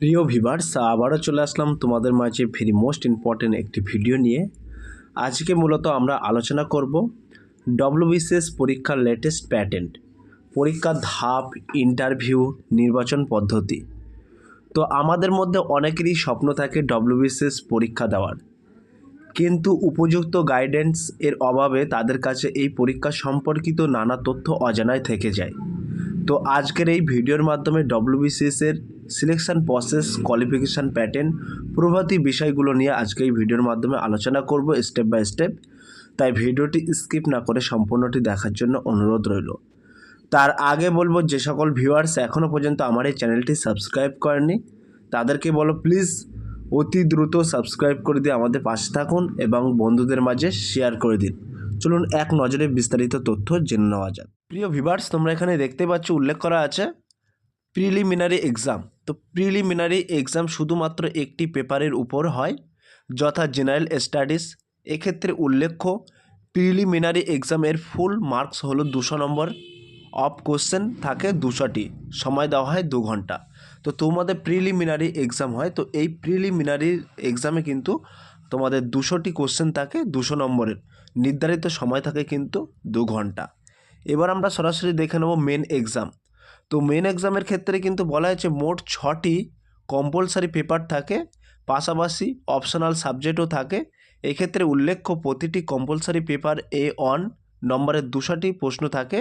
প্রিয় ভিভার্স আবারও চলে আসলাম তোমাদের মাঝে ভেরি মোস্ট ইম্পর্টেন্ট একটি ভিডিও নিয়ে। আজকে মূলত আমরা আলোচনা করব ডব্লিউবিসিএস পরীক্ষার লেটেস্ট প্যাটেন্ট পরীক্ষার ধাপ ইন্টারভিউ নির্বাচন পদ্ধতি। তো আমাদের মধ্যে অনেকেরই স্বপ্ন থাকে ডব্লিউবিসিএস পরীক্ষা দেওয়ার। কিন্তু উপযুক্ত গাইডেন্স এর অভাবে তাদের কাছে এই পরীক্ষা সম্পর্কিত নানা তথ্য অজানায় থেকে যায়। তো আজকের এই ভিডিওর মাধ্যমে ডব্লিউবিসিএস এর সিলেকশন প্রসেস কোয়ালিফিকেশান প্যাটার্ন প্রভৃতি বিষয়গুলো নিয়ে আজকে এই ভিডিওর মাধ্যমে আলোচনা করব স্টেপ বাই স্টেপ তাই ভিডিওটি স্কিপ না করে সম্পূর্ণটি দেখার জন্য অনুরোধ রইল। তার আগে বলব, যে সকল ভিউয়ার্স এখনও পর্যন্ত আমার এই চ্যানেলটি সাবস্ক্রাইব করেনি তাদেরকে বলো প্লিজ অতি দ্রুত সাবস্ক্রাইব করে দিয়ে আমাদের পাশে থাকুন এবং বন্ধুদের মাঝে শেয়ার করে দিন। চলুন এক নজরে বিস্তারিত তথ্য জেনে নেওয়া যাক। প্রিয় ভিভার্স, তোমরা এখানে দেখতে পাচ্ছ উল্লেখ করা আছে প্রিলিমিনারি এক্সাম। তো প্রিলিমিনারি এক্সাম শুধুমাত্র একটি পেপারের উপর হয়, যথা জেনারেল স্টাডিজ। এক্ষেত্রে উল্লেখ্য, প্রিলিমিনারি এক্সামের ফুল মার্কস হলো দুশো নম্বর। অফ কোশ্চেন থাকে দুশোটি, সময় দেওয়া হয় দু ঘণ্টা। তো তোমাদের প্রিলিমিনারি এক্সাম হয়, তো এই প্রিলিমিনারি এক্সামে কিন্তু তোমাদের দুশোটি কোশ্চেন থাকে, দুশো নম্বরের। নির্ধারিত সময় থাকে কিন্তু দু ঘণ্টা। এবার আমরা সরাসরি দেখে নেব মেন এক্সাম তো মেন এক্সামের ক্ষেত্রে কিন্তু বলা হয়েছে মোট ছটি কম্পালসারি পেপার থাকে, পাশাপাশি অপশনাল সাবজেক্টও থাকে। এক্ষেত্রে উল্লেখ্য প্রতিটি কম্পালসারি পেপার এ অন নম্বরের দুশোটি প্রশ্ন থাকে।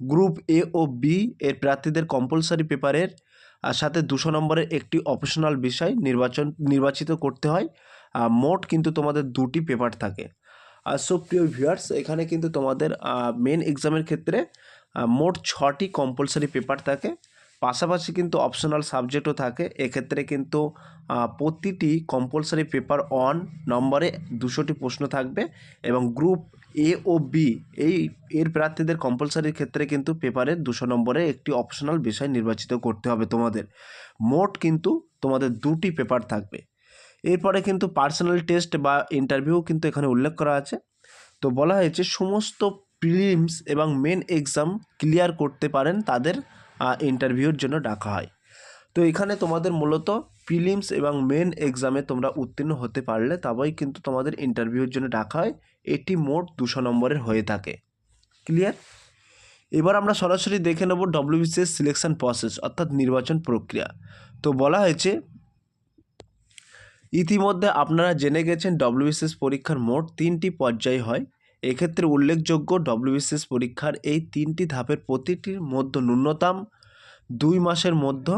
গ্রুপ এ ও বি এর প্রার্থীদের কম্পালসারি পেপারের সাথে দুশো নম্বরের একটি অপশনাল বিষয় নির্বাচন, নির্বাচিত করতে হয়। মোট কিন্তু তোমাদের দুটি পেপার থাকে। আর সো প্রিয় ভিউয়ার্স এখানে কিন্তু তোমাদের মেন এক্সামের ক্ষেত্রে মোট ছটি কম্পালসারি পেপার থাকে। পাশাপাশি কিন্তু অপশনাল সাবজেক্টও থাকে। এক্ষেত্রে কিন্তু প্রতিটি কম্পালসারি পেপার অন নম্বরে দুশোটি প্রশ্ন থাকবে এবং গ্রুপ এ ও বি এই, এর প্রার্থীদের কম্পালসারির ক্ষেত্রে কিন্তু পেপারের দুশো নম্বরে একটি অপশনাল বিষয় নির্বাচিত করতে হবে তোমাদের। মোট কিন্তু তোমাদের দুটি পেপার থাকবে। এরপরে কিন্তু পার্সোনাল টেস্ট বা ইন্টারভিউ কিন্তু এখানে উল্লেখ করা আছে। তো বলা হয়েছে, সমস্ত প্রিলিমস এবং মেন এক্সাম ক্লিয়ার করতে পারেন, তাদের ইন্টারভিউর জন্য ডাকা হয়। তো এখানে তোমাদের মূলত প্রিলিমস এবং মেন এক্সামে তোমরা উত্তীর্ণ হতে পারলে, তবেই কিন্তু তোমাদের ইন্টারভিউর জন্য ডাকা হয়। এটি মোট দুশো নম্বরের হয়ে থাকে। ক্লিয়ার এবার আমরা সরাসরি দেখে নেব ডব্লিউবিসিএস সিলেকশন প্রসেস অর্থাৎ নির্বাচন প্রক্রিয়া। তো বলা হয়েছে ইতিমধ্যে আপনারা জেনে গেছেন ডব্লিউবিসিএস পরীক্ষার মোট তিনটি পর্যায় হয়। এক্ষেত্রে উল্লেখযোগ্য ডব্লিউবিসিএস পরীক্ষার এই তিনটি ধাপের প্রতিটির মধ্যে ন্যূনতম দুই মাসের মধ্যে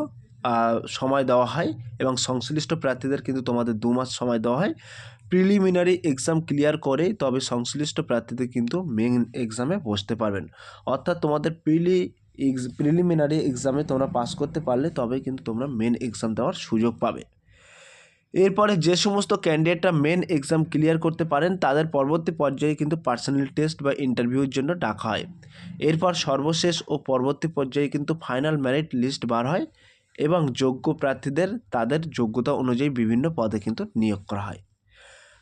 সময় দেওয়া হয় এবং সংশ্লিষ্ট প্রার্থীদের কিন্তু তোমাদের দু মাস সময় দেওয়া হয়। প্রিলিমিনারি এক্সাম ক্লিয়ার করেই তবে সংশ্লিষ্ট প্রার্থীদের কিন্তু মেন এক্সামে বসতে পারবেন। অর্থাৎ তোমাদের প্রিলি প্রিলিমিনারি এক্সামে তোমরা পাস করতে পারলে তবেই কিন্তু তোমরা মেন এক্সাম দেওয়ার সুযোগ পাবে। এরপরে যে সমস্ত ক্যান্ডিডেটরা মেন এক্সাম ক্লিয়ার করতে পারেন, তাদের পরবর্তী পর্যায়ে কিন্তু পার্সোনাল টেস্ট বা ইন্টারভিউর জন্য ডাকা হয়। এরপর সর্বশেষ ও পরবর্তী পর্যায়ে কিন্তু ফাইনাল ম্যারিট লিস্ট বার হয় এবং যোগ্য প্রার্থীদের তাদের যোগ্যতা অনুযায়ী বিভিন্ন পদে কিন্তু নিয়োগ করা হয়।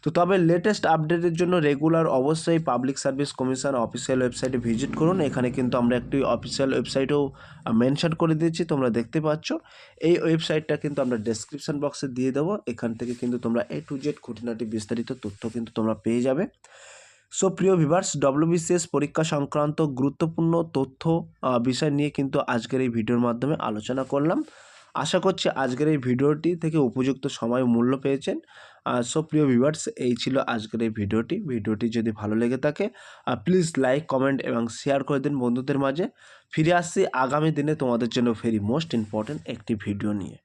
তো তবে লেটেস্ট আপডেটের জন্য রেগুলার অবশ্যই পাবলিক সার্ভিস কমিশন অফিসিয়াল ওয়েবসাইটে ভিজিট করুন। এখানে কিন্তু আমরা একটি অফিসিয়াল ওয়েবসাইটও মেনশন করে দিয়েছি, তোমরা দেখতে পাচ্ছ। এই ওয়েবসাইটটা কিন্তু আমরা ডেসক্রিপশন বক্সে দিয়ে দেবো। এখান থেকে কিন্তু তোমরা এ টু জেড খুঁটিনাটি বিস্তারিত তথ্য কিন্তু তোমরা পেয়ে যাবে। সো প্রিয় ভিভার্স ডব্লিউবিসিএস পরীক্ষা সংক্রান্ত গুরুত্বপূর্ণ তথ্য বিষয় নিয়ে কিন্তু আজকের এই ভিডিওর মাধ্যমে আলোচনা করলাম। আশা করছি আজকের এই ভিডিওটি থেকে উপযুক্ত সময় মূল্য পেয়েছেন। সো প্রিয় ভিউয়ার্স এই ছিল আজকের এই ভিডিওটি। ভিডিওটি যদি ভালো লেগে থাকে প্লিজ লাইক কমেন্ট এবং শেয়ার করে দিন বন্ধুদের মাঝে। ফিরে আসছি আগামী দিনে তোমাদের জন্য ভেরি মোস্ট ইম্পর্ট্যান্ট একটি ভিডিও নিয়ে।